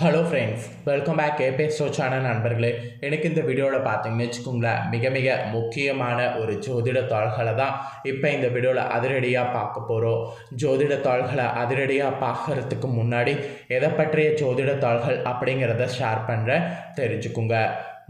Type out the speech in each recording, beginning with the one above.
Hello friends welcome back கேபே ஸ்டோச்சான channel நண்பர்களே. எனக்கு இந்த வீடியோவில் பார்த்தீங்கன்னு வச்சுக்கோங்களேன் மிக மிக முக்கியமான ஒரு ஜோதிட தாள்களை தான் இப்போ இந்த வீடியோவில் அதிரடியாக பார்க்க போகிறோம் ஜோதிட தாள்களை அதிரடியாக பார்க்கறதுக்கு முன்னாடி எதை பற்றிய ஜோதிட தாள்கள் அப்படிங்கிறத ஷேர் பண்ணுறேன் தெரிஞ்சுக்குங்க.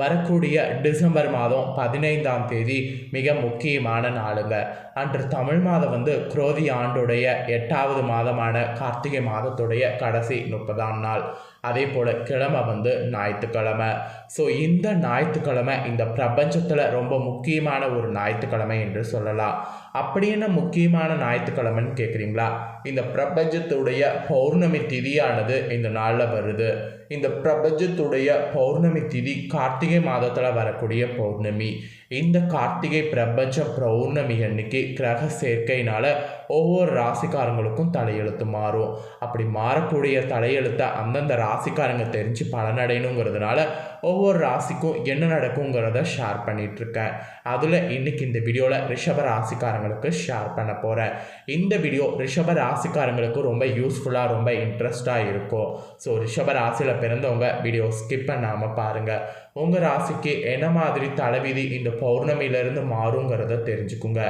வரக்கூடிய டிசம்பர் மாதம் பதினைந்தாம் தேதி மிக முக்கியமான நாளுங்க. அன்று தமிழ் மாதம் வந்து குரோதி ஆண்டுடைய எட்டாவது மாதமான கார்த்திகை மாதத்துடைய கடைசி முப்பதாம் நாள். அதே போல் கிழமை வந்து ஞாயிற்றுக்கிழமை. ஸோ இந்த ஞாயிற்றுக்கிழமை இந்த பிரபஞ்சத்தில் ரொம்ப முக்கியமான ஒரு ஞாயிற்றுக்கிழமை என்று சொல்லலாம். அப்படி என்ன முக்கியமான ஞாயிற்றுக்கிழமைன்னு கேட்குறீங்களா இந்த பிரபஞ்சத்துடைய பௌர்ணமி திதியானது இந்த நாளில் வருது. இந்த பிரபஞ்சத்துடைய பௌர்ணமி திதி கார்த்திகை மாதத்தில் வரக்கூடிய பௌர்ணமி. இந்த கார்த்திகை பிரபஞ்ச பௌர்ணமி அன்னைக்கு கிரக சேர்க்கையினால் ஒவ்வொரு ராசிக்காரங்களுக்கும் தலையெழுத்து மாறும். அப்படி மாறக்கூடிய தலையெழுத்தை அந்தந்த ரா ராசிக்காரங்க தெரிஞ்சு பலனடையணுங்கிறதுனால ஒவ்வொரு ராசிக்கும் என்ன நடக்குங்கிறத ஷேர் பண்ணிகிட்ருக்கேன் அதில் இன்னைக்கு இந்த வீடியோவில் ரிஷப ராசிக்காரங்களுக்கு ஷேர் பண்ண போகிறேன் இந்த வீடியோ ரிஷப ராசிக்காரங்களுக்கு ரொம்ப யூஸ்ஃபுல்லாக ரொம்ப இன்ட்ரெஸ்டாக இருக்கும். ஸோ ரிஷப ராசியில் பிறந்தவங்க வீடியோ ஸ்கிப் பண்ணாமல் பாருங்கள் உங்கள் ராசிக்கு என்ன மாதிரி தலைவிதி இந்த பௌர்ணமியிலிருந்து மாறுங்கிறத தெரிஞ்சுக்குங்க.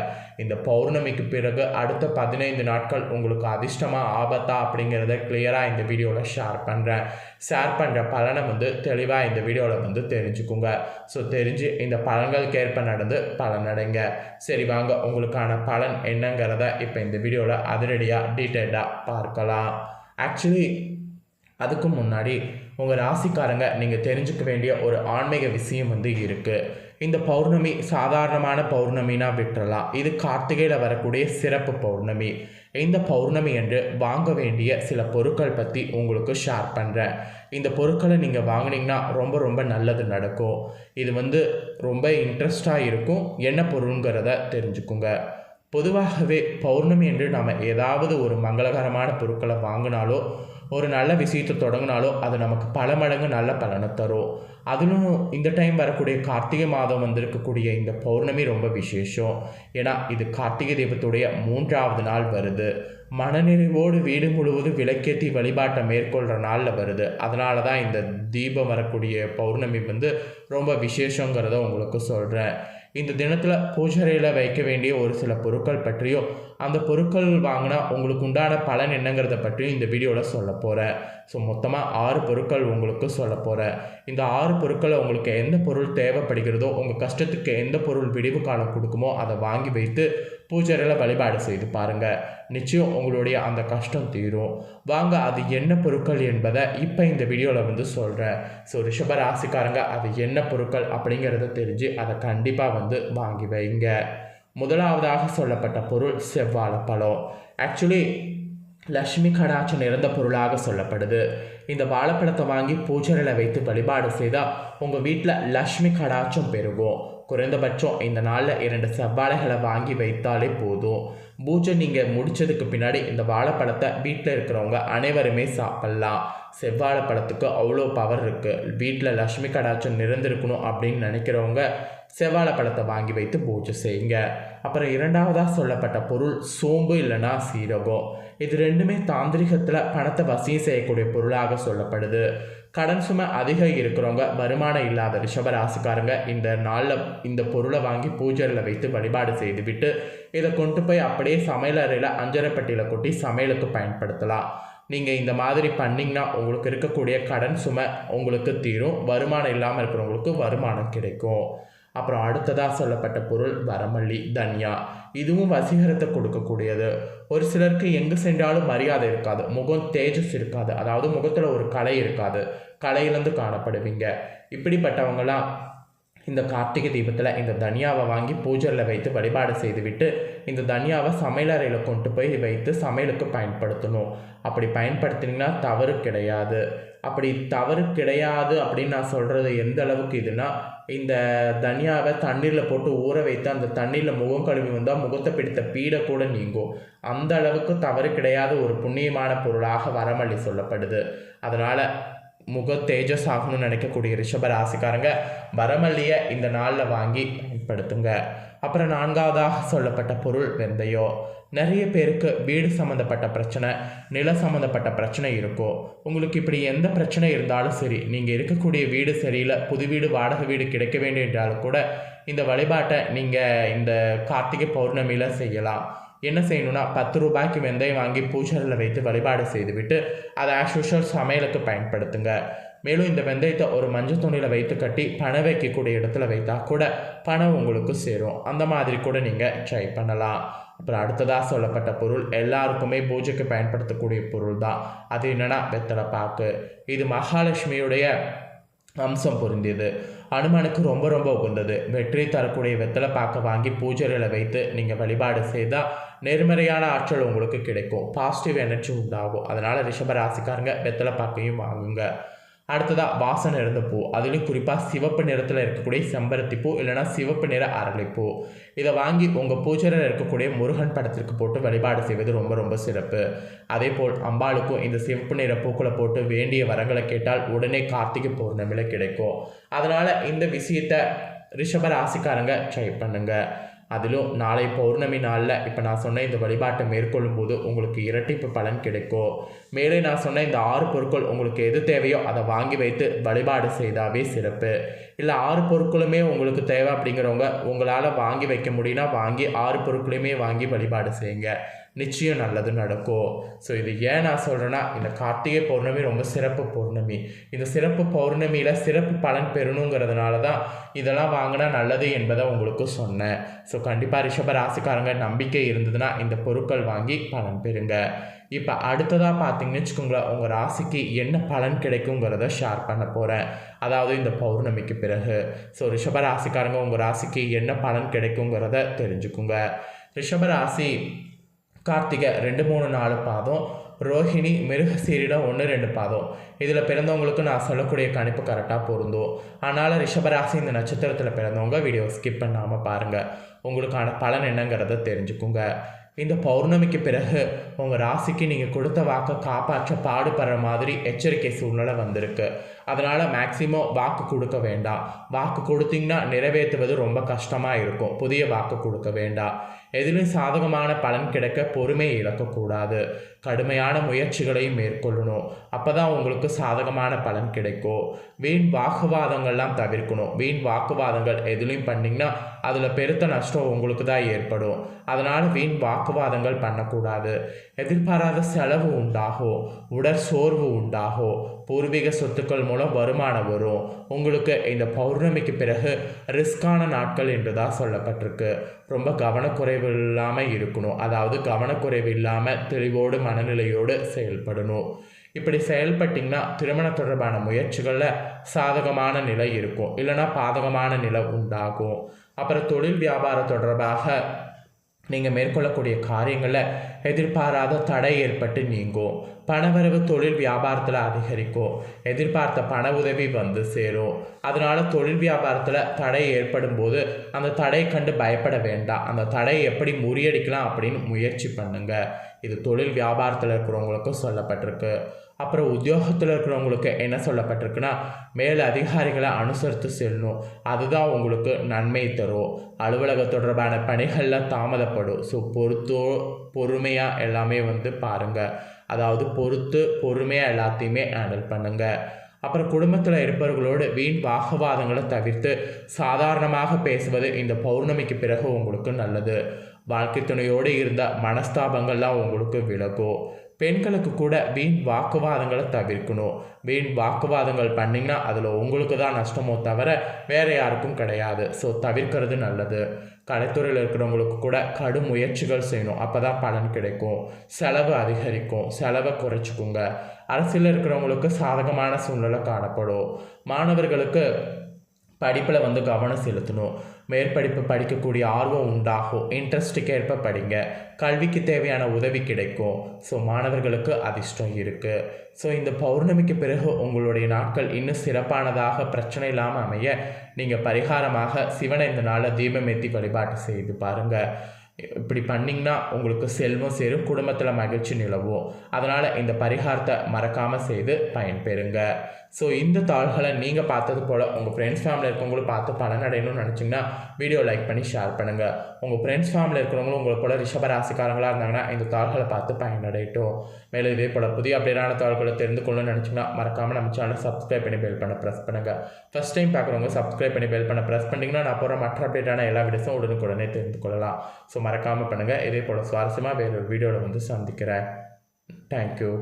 இந்த பௌர்ணமிக்கு பிறகு அடுத்த பதினைந்து நாட்கள் உங்களுக்கு அதிர்ஷ்டமாக ஆபத்தா அப்படிங்கிறத கிளியராக இந்த வீடியோவில் ஷேர் பண்ணுறேன் ஷேர் பண்ணுற பலனை வந்து தெளிவாக இந்த வீடியோவில் வந்து தெரிஞ்சுக்குங்க. ஸோ தெரிஞ்சு இந்த பலன்களுக்கு ஏற்ப நடந்து பலனடைங்க. சரி வாங்க உங்களுக்கான பலன் என்னங்கிறத இப்போ இந்த வீடியோவில் அதிரடியாக டீட்டெயில்டாக பார்க்கலாம். ஆக்சுவலி அதுக்கு முன்னாடி உங்கள் ராசிக்காரங்க நீங்கள் தெரிஞ்சுக்க வேண்டிய ஒரு ஆன்மீக விஷயம் வந்து இருக்குது இந்த பௌர்ணமி சாதாரணமான பௌர்ணமினா விட்டுறலாம் இது கார்த்திகையில் வரக்கூடிய சிறப்பு பௌர்ணமி. இந்த பௌர்ணமி என்று வாங்க வேண்டிய சில பொருட்கள் பற்றி உங்களுக்கு ஷேர் பண்ணுறேன் இந்த பொருட்களை நீங்கள் வாங்கினீங்கன்னா ரொம்ப ரொம்ப நல்லது நடக்கும். இது வந்து ரொம்ப இன்ட்ரெஸ்டாக இருக்கும். என்ன பொருளுங்கிறத தெரிஞ்சுக்குங்க. பொதுவாகவே பௌர்ணமி என்று நாம் ஏதாவது ஒரு மங்களகரமான பொருட்களை வாங்கினாலோ ஒரு நல்ல விஷயத்தை தொடங்கினாலோ அது நமக்கு பல மடங்கு நல்ல பலனை தரும். அதிலும் இந்த டைம் வரக்கூடிய கார்த்திகை மாதம் வந்திருக்கக்கூடிய இந்த பௌர்ணமி ரொம்ப விசேஷம். ஏன்னா இது கார்த்திகை தீபத்துடைய மூன்றாவது நாள் வருது. மனநிறைவோடு வீடு முழுவதும் விளக்கேற்றி வழிபாட்டை மேற்கொள்கிற நாளில் வருது. அதனால தான் இந்த தீபம் வரக்கூடிய பௌர்ணமி வந்து ரொம்ப விசேஷங்கிறத உங்களுக்கு சொல்கிறேன் இந்த தினத்தில் பூஜரையில் வைக்க வேண்டிய ஒரு சில பொருட்கள் பற்றியும் அந்த பொருட்கள் வாங்கினா உங்களுக்கு உண்டான பலன் என்னங்கிறத பற்றியும் இந்த வீடியோவில் சொல்ல போகிறேன் ஸோ மொத்தமாக ஆறு பொருட்கள் உங்களுக்கு சொல்ல போகிறேன் இந்த ஆறு பொருட்களை உங்களுக்கு எந்த பொருள் தேவைப்படுகிறதோ உங்கள் கஷ்டத்துக்கு எந்த பொருள் விடிவு காலம் கொடுக்குமோ அதை வாங்கி வைத்து பூஜையில் வழிபாடு செய்து பாருங்கள் நிச்சயம் உங்களுடைய அந்த கஷ்டம் தீரும். வாங்க அது என்ன பொருட்கள் என்பதை இப்போ இந்த வீடியோவில் வந்து சொல்கிறேன் ஸோ ரிஷப ராசிக்காரங்க அது என்ன பொருட்கள் அப்படிங்கிறத தெரிஞ்சு அதை கண்டிப்பாக வந்து வாங்கி வைங்க. முதலாவதாக சொல்லப்பட்ட பொருள் செவ்வாழைப்பழம். ஆக்சுவலி லக்ஷ்மி கடாட்சம் நிறைந்த பொருளாக சொல்லப்படுது. இந்த வாழைப்பழத்தை வாங்கி பூஜையில் வைத்து வழிபாடு செய்தால் உங்கள் வீட்டில் லக்ஷ்மி கடாட்சம் பெருகும். குறைந்தபட்சம் இந்த நாளில் இரண்டு செவ்வாழைகளை வாங்கி வைத்தாலே போதும். பூஜை நீங்கள் முடித்ததுக்கு பின்னாடி இந்த வாழைப்பழத்தை வீட்டில் இருக்கிறவங்க அனைவருமே சாப்பிட்லாம். செவ்வாழைப்பழத்துக்கு அவ்வளோ பவர் இருக்குது வீட்டில் லக்ஷ்மி கடாட்சம் நிறந்திருக்கணும் அப்படின்னு நினைக்கிறவங்க செவ்வாழைப்பழத்தை வாங்கி வைத்து பூஜை செய்யுங்க. அப்புறம் இரண்டாவதாக சொல்லப்பட்ட பொருள் சோம்பு இல்லைன்னா சீரகம். இது ரெண்டுமே தாந்திரிகத்தில் பணத்தை வசியம் செய்யக்கூடிய பொருளாக சொல்லப்படுது. கடன் சுமை அதிகம் இருக்கிறவங்க வருமானம் இல்லாத ரிஷபராசிக்காரங்க இந்த நாளில் இந்த பொருளை வாங்கி பூஜையில் வைத்து வழிபாடு செய்துவிட்டு இதை கொண்டு போய் அப்படியே சமையல் அறையில் அஞ்சரைப்பட்டியில் கொட்டி சமையலுக்கு பயன்படுத்தலாம். நீங்கள் இந்த மாதிரி பண்ணிங்கன்னா உங்களுக்கு இருக்கக்கூடிய கடன் சுமை உங்களுக்கு தீரும் வருமானம் இல்லாமல் இருக்கிறவங்களுக்கு வருமானம் கிடைக்கும். அப்புறம் அடுத்ததாக சொல்லப்பட்ட பொருள் வரமல்லி தனியா. இதுவும் வசீகரத்தை கொடுக்கக்கூடியது. ஒரு சிலருக்கு எங்கே சென்றாலும் மரியாதை இருக்காது. முகம் தேஜஸ் இருக்காது. அதாவது முகத்தில் ஒரு கலை இருக்காது. கலையிலேருந்து காணப்படுவீங்க. இப்படிப்பட்டவங்களாம் இந்த கார்த்திகை தீபத்தில் இந்த தனியாவை வாங்கி பூஜையில் வைத்து வழிபாடு செய்துவிட்டு இந்த தனியாவை சமையலறையில் கொண்டு போய் வைத்து சமையலுக்கு பயன்படுத்தணும். அப்படி பயன்படுத்தினீங்கன்னா தவறு கிடையாது. அப்படி தவறு கிடையாது அப்படின்னு நான் சொல்கிறது எந்த அளவுக்கு இதுனா இந்த தனியாவை தண்ணீரில் போட்டு ஊற வைத்து அந்த தண்ணீரில் முகம் கழுவி வந்தால் முகத்தை பிடித்த பீடை கூட நீங்கும். அந்த அளவுக்கு தவறு கிடையாத. ஒரு புண்ணியமான பொருளாக வரமல்லி சொல்லப்படுது. அதனால் முக தேஜஸ் ஆகணும்னு நினைக்கக்கூடிய ரிஷப ராசிக்காரங்க வரமல்லியை இந்த நாளில் வாங்கி பயன்படுத்துங்க. அப்புறம் நான்காவதாக சொல்லப்பட்ட பொருள் வெந்தயம் நிறைய பேருக்கு வீடு சம்மந்தப்பட்ட பிரச்சனை நில சம்மந்தப்பட்ட பிரச்சனை இருக்கும் உங்களுக்கு இப்படி எந்த பிரச்சனை இருந்தாலும் சரி நீங்கள் இருக்கக்கூடிய வீடு சரியில்லை புது வீடு வாடகை வீடு கிடைக்க வேண்டும் என்றாலும் கூட இந்த வழிபாட்டை நீங்கள் இந்த கார்த்திகை பௌர்ணமியில் செய்யலாம். என்ன செய்யணும்னா பத்து ரூபாய்க்கு வெந்தயம் வாங்கி பூஜரில் வைத்து வழிபாடு செய்துவிட்டு அதை ஆஸ் சமையலுக்கு பயன்படுத்துங்க. மேலும் இந்த வெந்தயத்தை ஒரு மஞ்சள் துணியில் வைத்து கட்டி பணம் வைக்கக்கூடிய இடத்துல வைத்தா கூட பணம் உங்களுக்கு சேரும். அந்த மாதிரி கூட நீங்கள் ட்ரை பண்ணலாம். அப்புறம் அடுத்ததாக சொல்லப்பட்ட பொருள் எல்லாருக்குமே பூஜைக்கு பயன்படுத்தக்கூடிய பொருள் தான். அது என்னென்னா வெத்தலை பாக்கு. இது மகாலட்சுமியுடைய அம்சம் பொருந்தியது. அனுமனுக்கு ரொம்ப ரொம்ப உகந்தது. வெற்றி தரக்கூடிய வெத்தலை பாக்க வாங்கி பூஜைகளை வைத்து நீங்கள் வழிபாடு செய்தால் நேர்மறையான ஆற்றல் உங்களுக்கு கிடைக்கும். பாசிட்டிவ் எனர்ஜி உண்டாகும். அதனால் ரிஷபராசிக்காரங்க வெத்தலை பாக்கையும் வாங்குங்க. அடுத்ததாக வாசனை இருந்த பூ. அதுலேயும் குறிப்பாக சிவப்பு நிறத்தில் இருக்கக்கூடிய செம்பருத்தி பூ இல்லைனா சிவப்பு நிற அரளிப்பூ இதை வாங்கி உங்கள் பூஜையில் இருக்கக்கூடிய முருகன் படத்திற்கு போட்டு வழிபாடு செய்வது ரொம்ப ரொம்ப சிறப்பு. அதே போல் அம்பாளுக்கும் இந்த சிவப்பு நிற பூக்களை போட்டு வேண்டிய வரங்களை கேட்டால் உடனே கார்த்திகை பௌர்ணமியில் கிடைக்கும். அதனால் இந்த விஷயத்தை ரிஷப ராசிக்காரங்க ட்ரை பண்ணுங்கள் அதிலும் நாளை பௌர்ணமி நாளில் இப்போ நான் சொன்ன இந்த வழிபாட்டை மேற்கொள்ளும் போது உங்களுக்கு இரட்டிப்பு பலன் கிடைக்கும். மேலே நான் சொன்ன இந்த ஆறு பொருட்கள் உங்களுக்கு எது தேவையோ அதை வாங்கி வைத்து வழிபாடு செய்தாவே சிறப்பு. இல்லை ஆறு பொருட்களுமே உங்களுக்கு தேவை அப்படிங்கிறவங்க உங்களால் வாங்கி வைக்க முடியும்னா வாங்கி ஆறு பொருட்களையுமே வாங்கி வழிபாடு செய்யுங்க. நிச்சயம் நல்லது நடக்கும். ஸோ இது ஏன் நான் சொல்கிறேன்னா இந்த கார்த்திகை பௌர்ணமி ரொம்ப சிறப்பு பௌர்ணமி. இந்த சிறப்பு பௌர்ணமியில் சிறப்பு பலன் பெறணுங்கிறதுனால தான் இதெல்லாம் வாங்கினா நல்லது என்பதை உங்களுக்கு சொன்னேன். ஸோ கண்டிப்பாக ரிஷப ராசிக்காரங்க நம்பிக்கை இருந்ததுன்னா இந்த பொருட்கள் வாங்கி பலன் பெறுங்க. இப்போ அடுத்ததாக பார்த்தீங்கன்னு வச்சுக்கோங்களேன் உங்கள் ராசிக்கு என்ன பலன் கிடைக்குங்கிறத ஷேர் பண்ண போகிறேன் அதாவது இந்த பௌர்ணமிக்கு பிறகு. ஸோ ரிஷப ராசிக்காரங்க உங்கள் ராசிக்கு என்ன பலன் கிடைக்குங்கிறத தெரிஞ்சுக்குங்க. ரிஷப ராசி கார்த்திகை ரெண்டு மூணு நாலு பாதம். ரோஹிணி மிருகசீரிடம் ஒன்று ரெண்டு பாதம். இதில் பிறந்தவங்களுக்கு நான் சொல்லக்கூடிய கணிப்பு கரெக்டாக பொருந்தும். அதனால் ரிஷபராசி இந்த நட்சத்திரத்தில் பிறந்தவங்க வீடியோ ஸ்கிப் பண்ணாமல் பாருங்கள் உங்களுக்கான பலன் என்னங்கிறத தெரிஞ்சுக்குங்க. இந்த பௌர்ணமிக்கு பிறகு உங்கள் ராசிக்கு நீங்கள் கொடுத்த வாக்கை காப்பாற்ற பாடுபடுற மாதிரி எச்சரிக்கை சூழ்நிலை வந்திருக்கு. அதனால் மேக்சிமம் வாக்கு கொடுக்க வேண்டாம் வாக்கு கொடுத்தீங்கன்னா நிறைவேற்றுவது ரொம்ப கஷ்டமாக இருக்கும். புதிய வாக்கு கொடுக்க வேண்டாம் எதிலும் சாதகமான பலன் கிடைக்க பொறுமை இழக்கக்கூடாது. கடுமையான முயற்சிகளையும் மேற்கொள்ளணும். அப்போ தான் உங்களுக்கு சாதகமான பலன் கிடைக்கும். வீண் வாக்குவாதங்கள்லாம் தவிர்க்கணும். வீண் வாக்குவாதங்கள் எதுலையும் பண்ணிங்கன்னா அதில் பெருத்த நஷ்டம் உங்களுக்கு தான் ஏற்படும். அதனால் வீண் வாக்குவாதங்கள் பண்ணக்கூடாது. எதிர்பாராத செலவு உண்டாகும். உடற் சோர்வு உண்டாகும். பூர்வீக சொத்துக்கள் மூலம் வருமானம் வரும். உங்களுக்கு இந்த பௌர்ணமிக்கு பிறகு ரிஸ்கான நாட்கள் என்று தான் சொல்லப்பட்டிருக்கு. ரொம்ப கவனக்குறைவு இல்லாமல் இருக்கணும். அதாவது கவனக்குறைவு இல்லாமல் தெளிவோடு மனநிலையோடு செயல்படணும். இப்படி செயல்பட்டிங்கன்னா திருமணம் தொடர்பான முயற்சிகளில் சாதகமான நிலை இருக்கும். இல்லைனா பாதகமான நிலை உண்டாகும். அப்புறம் தொழில் வியாபாரம் தொடர்பாக நீங்கள் மேற்கொள்ளக்கூடிய காரியங்களில் எதிர்பாராத தடை ஏற்பட்டு நீங்கும் பணவரவு தொழில் வியாபாரத்தில் அதிகரிக்கும் எதிர்பார்த்த பண உதவி வந்து சேரும் அதனால் தொழில் வியாபாரத்தில் தடை ஏற்படும் போது அந்த தடை கண்டு பயப்பட வேண்டாம். அந்த தடையை எப்படி முறியடிக்கலாம் அப்படின்னு முயற்சி பண்ணுங்கள் இது தொழில் வியாபாரத்தில் இருக்கிறவங்களுக்கும் சொல்லப்பட்டிருக்கு. அப்புறம் உத்தியோகத்தில் இருக்கிறவங்களுக்கு என்ன சொல்லப்பட்டிருக்குன்னா மேல் அதிகாரிகளை அனுசரித்து செல்லணும் அதுதான் உங்களுக்கு நன்மை தரும். அலுவலக தொடர்பான பணிகளில் தாமதப்படும். ஸோ பொறுத்தோ பொறுமையாக எல்லாமே வந்து பாருங்கள் அதாவது பொறுத்து பொறுமையாக எல்லாத்தையுமே ஹேண்டில் பண்ணுங்கள் அப்புறம் குடும்பத்தில் இருப்பவர்களோடு வீண் வாக்குவாதங்களை தவிர்த்து சாதாரணமாக பேசுவது இந்த பௌர்ணமிக்கு பிறகு உங்களுக்கு நல்லது. வாழ்க்கை துணையோடு இருந்த மனஸ்தாபங்கள்லாம் உங்களுக்கு விலகும். பெண்களுக்கு கூட வீண் வாக்குவாதங்களை தவிர்க்கணும். வீண் வாக்குவாதங்கள் பண்ணிங்கன்னா அதில் உங்களுக்கு தான் நஷ்டமோ தவிர வேறு யாருக்கும் கிடையாது. ஸோ தவிர்க்கிறது நல்லது. கலைத்துறையில் இருக்கிறவங்களுக்கு கூட கடும் முயற்சிகள் செய்யணும். அப்போ தான் பலன் கிடைக்கும். செலவு அதிகரிக்கும். செலவை குறைச்சிக்கோங்க. அரசியலில் இருக்கிறவங்களுக்கு சாதகமான சூழ்நிலை காணப்படும். மாணவர்களுக்கு படிப்பில் வந்து கவனம் செலுத்தணும். மேற்படிப்பு படிக்கக்கூடிய ஆர்வம் உண்டாகும் இன்ட்ரெஸ்ட்டுக்கு ஏற்ப படிங்க. கல்விக்கு தேவையான உதவி கிடைக்கும். ஸோ மாணவர்களுக்கு அதிர்ஷ்டம் இருக்குது ஸோ இந்த பௌர்ணமிக்கு பிறகு உங்களுடைய நாட்கள் இன்னும் சிறப்பானதாக பிரச்சனை இல்லாமல் அமைய நீங்கள் பரிகாரமாக சிவனை இந்த நாளில் தீபமேத்தி வழிபாட்டு செய்து பாருங்கள் இப்படி பண்ணிங்கன்னா உங்களுக்கு செல்வம் சேரும் குடும்பத்தில் மகிழ்ச்சி நிலவும். அதனால் இந்த பரிகாரத்தை மறக்காமல் செய்து பயன்பெறுங்க. ஸோ இந்த தாள்களை நீங்கள் பார்த்தது போல் உங்கள் ஃப்ரெண்ட்ஸ் ஃபேமிலி இருக்கவங்களும் பார்த்து பலனடையணும்னு நினச்சிங்கன்னா வீடியோ லைக் பண்ணி ஷேர் பண்ணுங்கள் உங்கள் ஃப்ரெண்ட்ஸ் ஃபேமிலி இருக்கிறவங்களும் உங்களை போல் ரிஷபராசிக்காரங்களாக இருந்தாங்கன்னா இந்த தாள்களை பார்த்து பயனடையட்டும். மேலும் இதே போல் புதிய அப்டேட்டான தாள்களை தெரிந்து கொள்ளணும்னு நினச்சிங்கன்னா மறக்காமல் நம்ம சேனலை சப்ஸ்கிரைப் பண்ணி பெல் பண்ண ப்ரெஸ் பண்ணுங்கள் ஃபஸ்ட் டைம் பார்க்குறவங்க சப்ஸ்கிரைப் பண்ணி பெல் பண்ண ப்ரெஸ் பண்ணிங்கன்னா நான் போகிற மற்ற அப்டேட்டான எல்லா வீடியோஸும் உடனுக்குடனே தெரிந்து கொள்ளலாம். ஸோ மறக்காமல் பண்ணுங்கள் இதே போல் சுவாரஸ்யமாக வேறு ஒரு வீடியோவில் வந்து சந்திக்கிறேன். தேங்க்யூ